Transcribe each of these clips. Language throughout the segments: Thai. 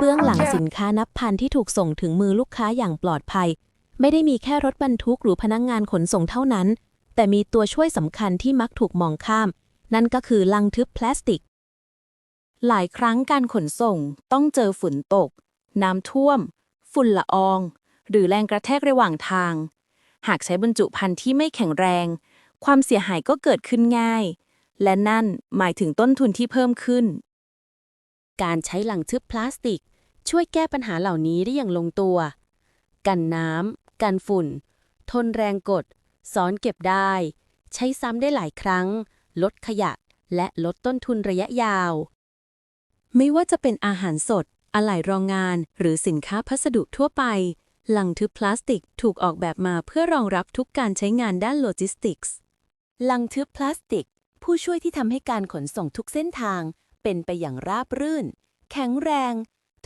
เบื้องหลังสินค้านับพันที่ถูกส่งถึงมือลูกค้าอย่างปลอดภัย ไม่ได้มีแค่รถบรรทุกหรือพนักงงานขนส่งเท่านั้น แต่มีตัวช่วยสำคัญที่มักถูกมองข้าม นั่นก็คือลังทึบพลาสติก หลายครั้งการขนส่งต้องเจอฝนตก น้ำท่วม ฝุ่นละออง หรือแรงกระแทกระหว่างทาง หากใช้บรรจุภัณฑ์ที่ไม่แข็งแรง ความเสียหายก็เกิดขึ้นง่าย และนั่นหมายถึงต้นทุนที่เพิ่มขึ้น การใช้หลังทึบพลาสติก ช่วยแก้ปัญหาเหล่านี้ได้อย่างลงตัว กันน้ำ กันฝุ่น ทนแรงกดซ้อนเก็บได้ ใช้ซ้ำได้หลายครั้ง ลดขยะ และลดต้นทุนระยะยาว ไม่ว่าจะเป็นอาหารสด อะไหล่รองงาน หรือสินค้าพัสดุทั่วไป หลังทึบพลาสติกถูกออกแบบมาเพื่อรองรับทุกการใช้งานด้านโลจิสติกส์ ลังทึบพลาสติก ผู้ช่วยที่ทำให้การขนส่งทุกเส้นทาง เป็นไปอย่างราบรื่น แข็งแรง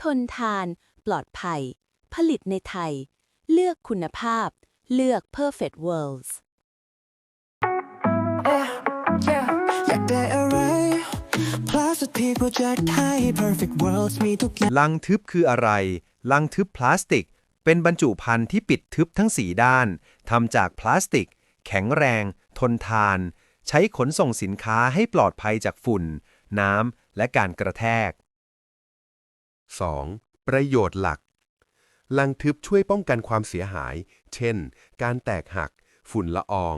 ทนทาน ปลอดภัย ผลิตในไทย เลือกคุณภาพ เลือก Perfect Worlds Yeah อยากได้อะไร Plastic Project ให้ Perfect Worlds มีทุกอย่างลังทึบคืออะไร ลังทึบพลาสติก เป็นบรรจุภัณฑ์ที่ปิดทึบทั้งสีด้านทำจากพลาสติก แข็งแรง ทนทาน ใช้ขนส่งสินค้าให้ปลอดภัยจากฝุ่น น้ำ และการกระแทก 2. ประโยชน์หลัก ลังทึบช่วยป้องกันความเสียหาย เช่น การแตกหัก ฝุ่นละออง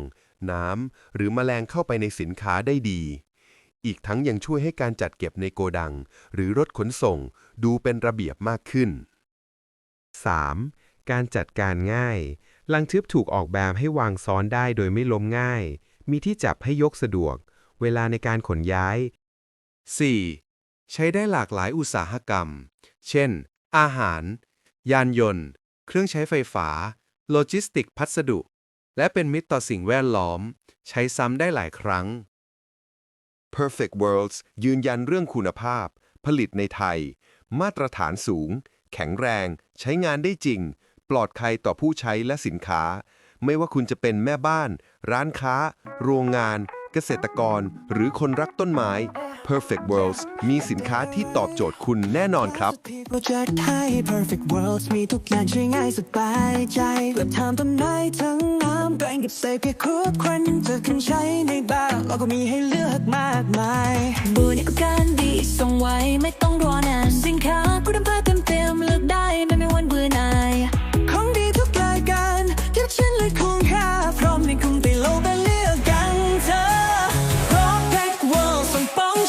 น้ำ หรือแมลงเข้าไปในสินค้าได้ดี อีกทั้งยังช่วยให้การจัดเก็บในโกดัง หรือรถขนส่งดูเป็นระเบียบมากขึ้น 3. การจัดการง่าย ลังทึบถูกออกแบบให้วางซ้อนได้โดยไม่ล้มง่าย มีที่จับให้ยกสะดวก เวลาในการขนย้าย 4. ใช้ได้หลากหลายอุตสาหกรรม เช่น อาหาร ยานยนต์ เครื่องใช้ไฟฟ้า โลจิสติกพัสดุ และเป็นมิตรต่อสิ่งแวดล้อม ใช้ซ้ำได้หลายครั้ง Perfect Worlds ยืนยันเรื่องคุณภาพ ผลิตในไทย มาตรฐานสูง แข็งแรง ใช้งานได้จริง ปลอดภัยต่อผู้ใช้และสินค้า ไม่ว่าคุณจะเป็นแม่บ้าน ร้านค้า โรงงาน เกษตรกร หรือคนรักต้นไม้ Perfect Worlds มีสินค้าที่ตอบโจทย์คุณแน่นอนครับ Plastic Project ให้ Perfect Worlds มีทุกอย่างใช้ง่ายสบายใจเพื่อทำต้นไม้ทั้งน้ำแบ่งเก็บใส่เพียงครบครันจะขึ้นใช้ในบ้านเราก็มีให้เลือกมากมายบริการดีส่งไวไม่ต้องรอนานสินค้าคุณภาพ